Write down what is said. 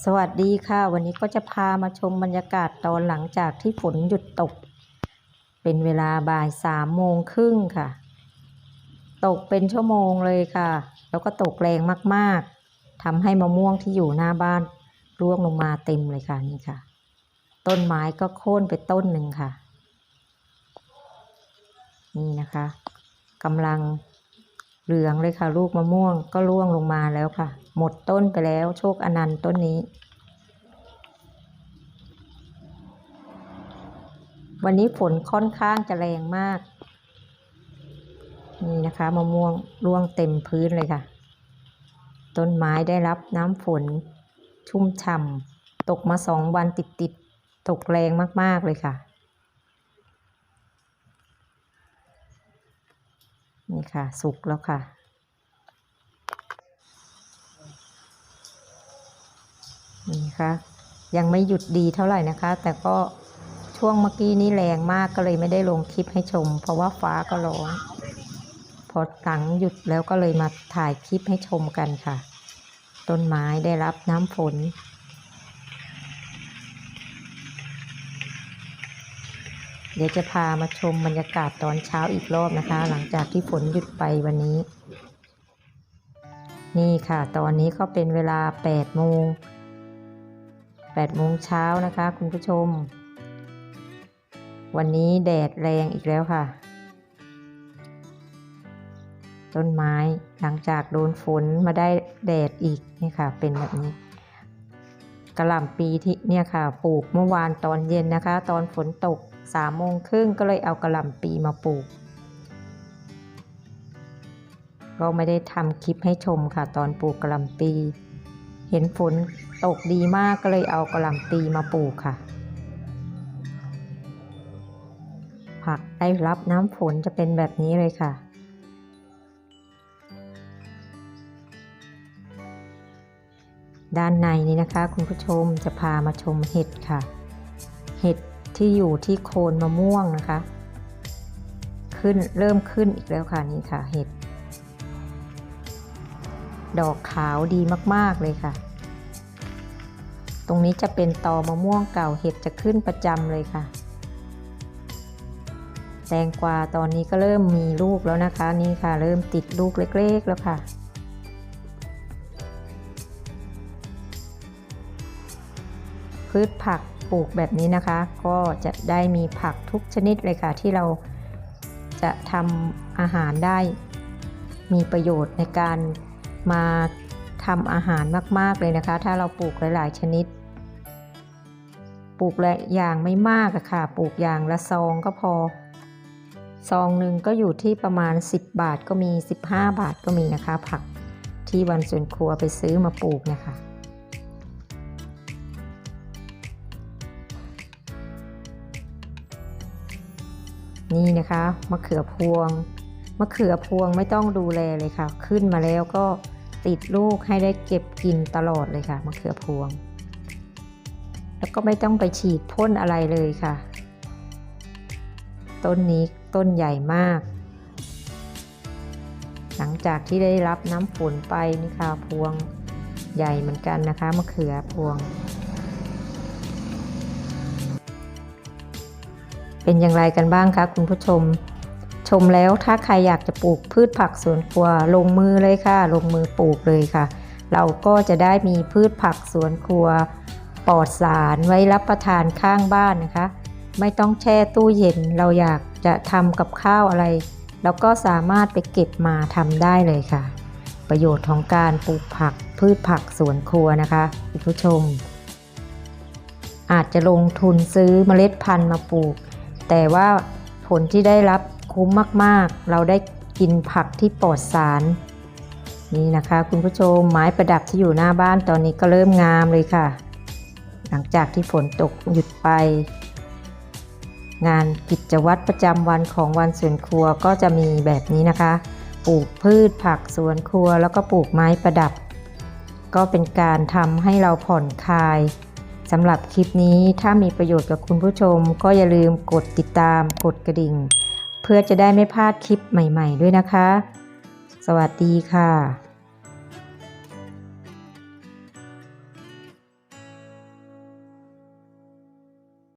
สวัสดีค่ะ วันนี้ก็จะพามาชมบรรยากาศตอนหลังจากที่ฝนหยุดตก เป็นเวลาบ่ายสามโมงครึ่งค่ะ ตกเป็นชั่วโมงเลยค่ะ แล้วก็ตกแรงมากๆทำให้มะม่วงที่อยู่หน้าบ้านร่วงลงมาเต็มเลยค่ะนี่ค่ะ ต้นไม้ก็โค่นไปต้นหนึ่งค่ะ นี่นะคะกำลัง เหลืองเลยค่ะ ลูกมะม่วงก็ร่วงลงมาแล้วค่ะ หมดต้นไปแล้วโชคอนันต์ต้นนี้ วันนี้ฝนค่อนข้างจะแรงมาก นี่นะคะมะม่วงร่วงเต็มพื้นเลยค่ะ ต้นไม้ได้รับน้ำฝน ชุ่มฉ่ำตกมาสองวันติดๆตกแรงมากๆเลยค่ะ นี่ค่ะ สุกแล้วค่ะ นี่ค่ะ ยังไม่หยุดดีเท่าไหร่นะคะ แต่ก็ช่วงเมื่อกี้นี้แรงมากก็เลยไม่ได้ลงคลิปให้ชม เพราะว่าฟ้าก็ร้องพอหลังหยุดแล้วก็เลยมาถ่ายคลิปให้ชมกันค่ะ ต้นไม้ได้รับน้ำฝน เดี๋ยวจะพามาชมบรรยากาศตอนเช้าอีกรอบนะคะ หลังจากที่ฝนหยุดไปวันนี้ นี่ค่ะ ตอนนี้ก็เป็นเวลา8โมง8โมงเช้านะคะ คุณผู้ชม วันนี้แดดแรงอีกแล้วค่ะ ต้นไม้หลังจากโดนฝนมาได้แดดอีกนี่ค่ะ เป็นแบบนี้กระหล่ำปีที่เนี่ยค่ะ ปลูกเมื่อวานตอนเย็นนะคะ ตอนฝนตก สามโมงครึ่งก็เลยเอากระหล่ำปีมาปลูก ก็ไม่ได้ทำคลิปให้ชมค่ะ ตอนปลูกกระหล่ำปี เห็นฝนตกดีมากก็เลยเอากระหล่ำปีมาปลูกค่ะ ผักได้รับน้ำฝนจะเป็นแบบนี้เลยค่ะด้านในนี้นะคะ คุณผู้ชมจะพามาชมเห็ดค่ะ เห็ด ที่อยู่ที่โคนมะม่วงนะคะ ขึ้นเริ่มขึ้นอีกแล้วค่ะนี่ค่ะเห็ด ดอกขาวดีมาก ๆ เลยค่ะ ตรงนี้จะเป็นตอมะม่วงเก่าเห็ดจะขึ้นประจำเลยค่ะแตงกวาตอนนี้ก็เริ่มมีลูกแล้วนะคะนี่ค่ะ เริ่มติดลูกเล็กๆแล้วค่ะ พืชผัก ปลูกแบบนี้นะคะ ก็จะได้มีผักทุกชนิดเลยค่ะ ที่เราจะทำอาหารได้ มีประโยชน์ในการมาทำอาหารมาก ๆ เลยนะคะ ถ้าเราปลูกหลาย ๆ ชนิด ปลูกหละอย่างไม่มากอะค่ะ ปลูกอย่างละซองก็พอ ซองหนึ่งก็อยู่ที่ประมาณ 10 บาทก็มี 15 บาทก็มีนะคะ ผักที่วันสวนครัวไปซื้อมาปลูกเนี่ยค่ะ นี่นะคะมะเขือพวงมะเขือพวงไม่ต้องดูแลเลยค่ะ ขึ้นมาแล้วก็ติดลูกให้ได้เก็บกินตลอดเลยค่ะมะเขือพวง แล้วก็ไม่ต้องไปฉีดพ่นอะไรเลยค่ะ ต้นนี้ต้นใหญ่มาก หลังจากที่ได้รับน้ำฝนไปนี่ค่ะพวงใหญ่เหมือนกันนะคะมะเขือพวง เป็นอย่างไรกันบ้างคะคุณผู้ชม ชมแล้วถ้าใครอยากจะปลูกพืชผักสวนครัว ลงมือเลยค่ะ ลงมือปลูกเลยค่ะ เราก็จะได้มีพืชผักสวนครัว ปลอดสารไว้รับประทานข้างบ้านนะคะ ไม่ต้องแช่ตู้เย็นเราอยากจะทำกับข้าวอะไรเราก็สามารถไปเก็บมาทำได้เลยค่ะ ประโยชน์ของการปลูกผักพืชผักสวนครัวนะคะคุณผู้ชม อาจจะลงทุนซื้อเมล็ดพันธุ์มาปลูก แต่ว่าผลที่ได้รับคุ้มมากๆ เราได้กินผักที่ปลอดสาร นี่นะคะคุณผู้ชมไม้ประดับที่อยู่หน้าบ้านตอนนี้ก็เริ่มงามเลยค่ะ หลังจากที่ฝนตกหยุดไป งานกิจวัตรประจำวันของวันสวนครัวก็จะมีแบบนี้นะคะ ปลูกพืชผักสวนครัวแล้วก็ปลูกไม้ประดับ ก็เป็นการทำให้เราผ่อนคลาย สำหรับคลิปนี้ถ้ามีประโยชน์กับคุณผู้ชม ก็อย่าลืมกดติดตาม กดกระดิ่ง เพื่อจะได้ไม่พลาดคลิปใหม่ ๆ ด้วยนะคะ สวัสดีค่ะ